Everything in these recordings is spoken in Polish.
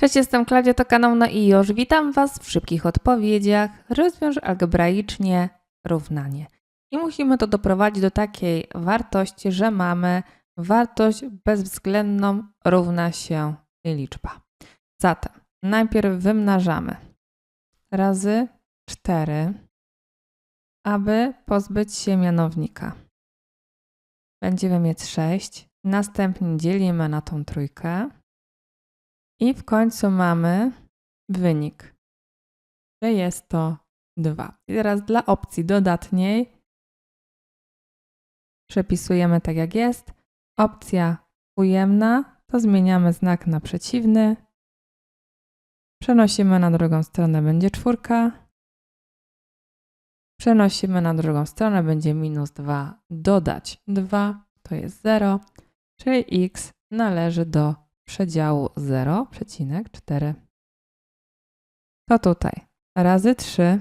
Cześć, jestem Klaudia, to kanał na iOS. Witam Was w szybkich odpowiedziach. Rozwiąż algebraicznie równanie. I musimy to doprowadzić do takiej wartości, że mamy wartość bezwzględną równa się liczba. Zatem najpierw wymnażamy razy 4, aby pozbyć się mianownika. Będziemy mieć 6. Następnie dzielimy na tą trójkę. I w końcu mamy wynik, że jest to 2. I teraz dla opcji dodatniej przepisujemy tak jak jest. Opcja ujemna to zmieniamy znak na przeciwny. Przenosimy na drugą stronę, będzie czwórka. Przenosimy na drugą stronę, będzie minus 2. Dodać 2 to jest 0, czyli x należy do przedziału 0,4. To tutaj razy 3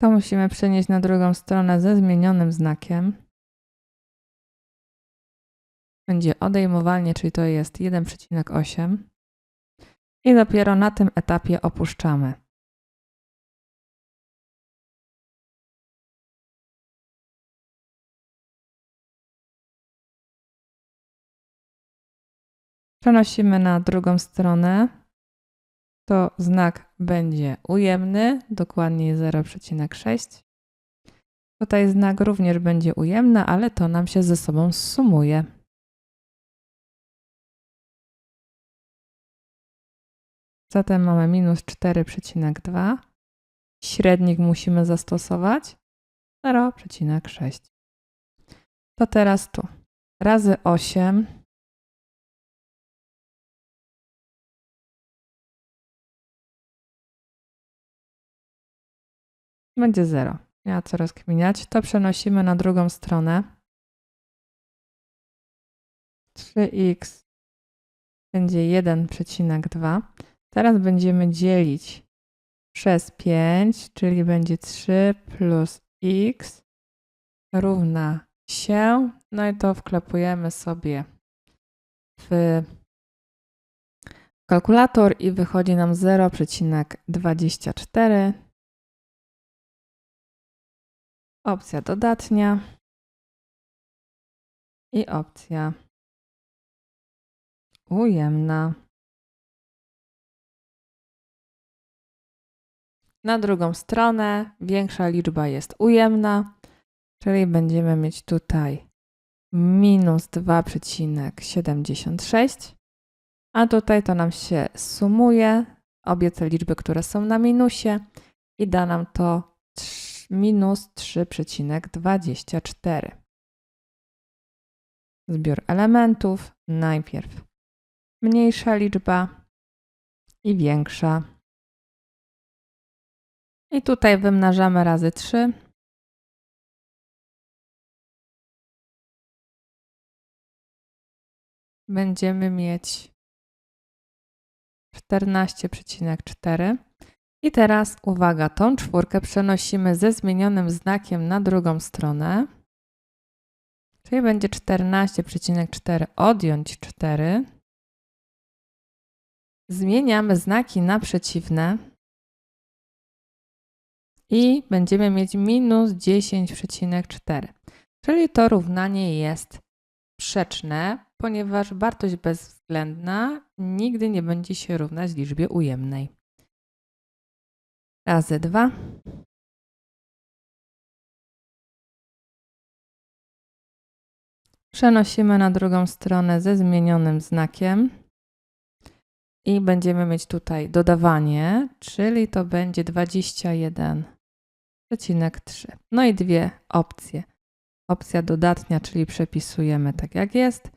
To musimy przenieść na drugą stronę ze zmienionym znakiem. Będzie odejmowanie, czyli to jest 1,8. I dopiero na tym etapie opuszczamy. Przenosimy na drugą stronę. To znak będzie ujemny, dokładnie 0,6. Tutaj znak również będzie ujemny, ale to nam się ze sobą sumuje. Zatem mamy minus 4,2. Średnik musimy zastosować 0,6. To teraz tu. Razy 8 będzie 0. Nie ma co rozkminiać. To przenosimy na drugą stronę. 3x będzie 1,2. Teraz będziemy dzielić przez 5, czyli będzie 3 plus x równa się. No i to wklepujemy sobie w kalkulator i wychodzi nam 0,24. Opcja dodatnia i opcja ujemna. Na drugą stronę większa liczba jest ujemna, czyli będziemy mieć tutaj minus 2,76, a tutaj to nam się sumuje, obie te liczby, które są na minusie i da nam to minus 3,24. Zbiór elementów najpierw mniejsza liczba i większa. I tutaj wymnażamy razy 3. Będziemy mieć 14,4. I teraz uwaga, tą czwórkę przenosimy ze zmienionym znakiem na drugą stronę. Czyli będzie 14,4 odjąć 4. Zmieniamy znaki na przeciwne i będziemy mieć minus 10,4. Czyli to równanie jest sprzeczne, ponieważ wartość bezwzględna nigdy nie będzie się równać liczbie ujemnej. Razy 2. Przenosimy na drugą stronę ze zmienionym znakiem i będziemy mieć tutaj dodawanie, czyli to będzie 21,3. No i dwie opcje. Opcja dodatnia, czyli przepisujemy tak jak jest.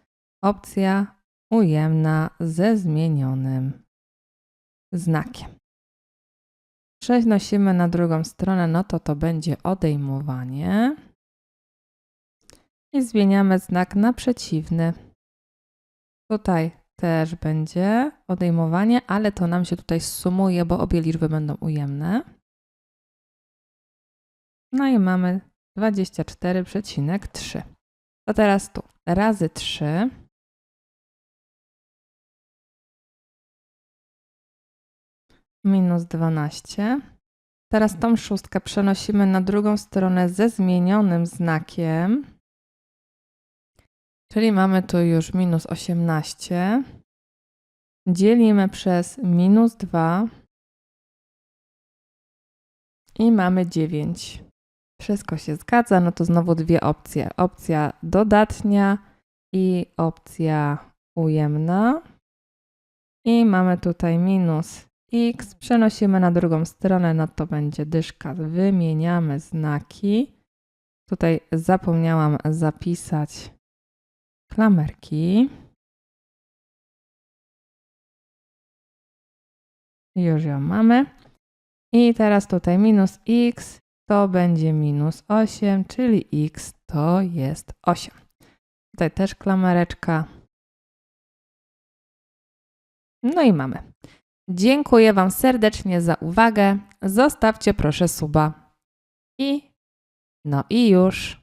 Opcja ujemna ze zmienionym znakiem. Przenosimy na drugą stronę, no to to będzie odejmowanie. I zmieniamy znak na przeciwny. Tutaj też będzie odejmowanie, ale to nam się tutaj sumuje, bo obie liczby będą ujemne. No i mamy 24,3. To teraz tu razy 3. Minus 12. Teraz tą szóstkę przenosimy na drugą stronę ze zmienionym znakiem. Czyli mamy tu już minus 18. Dzielimy przez minus 2. I mamy 9. Wszystko się zgadza, no to znowu dwie opcje. Opcja dodatnia i opcja ujemna. I mamy tutaj minus x. Przenosimy na drugą stronę, no to będzie dyszka. Wymieniamy znaki. Tutaj zapomniałam zapisać klamerki. Już ją mamy. I teraz tutaj minus x to będzie minus 8, czyli x to jest 8. Tutaj też klamereczka. No i mamy. Dziękuję Wam serdecznie za uwagę. Zostawcie proszę suba. I no i już.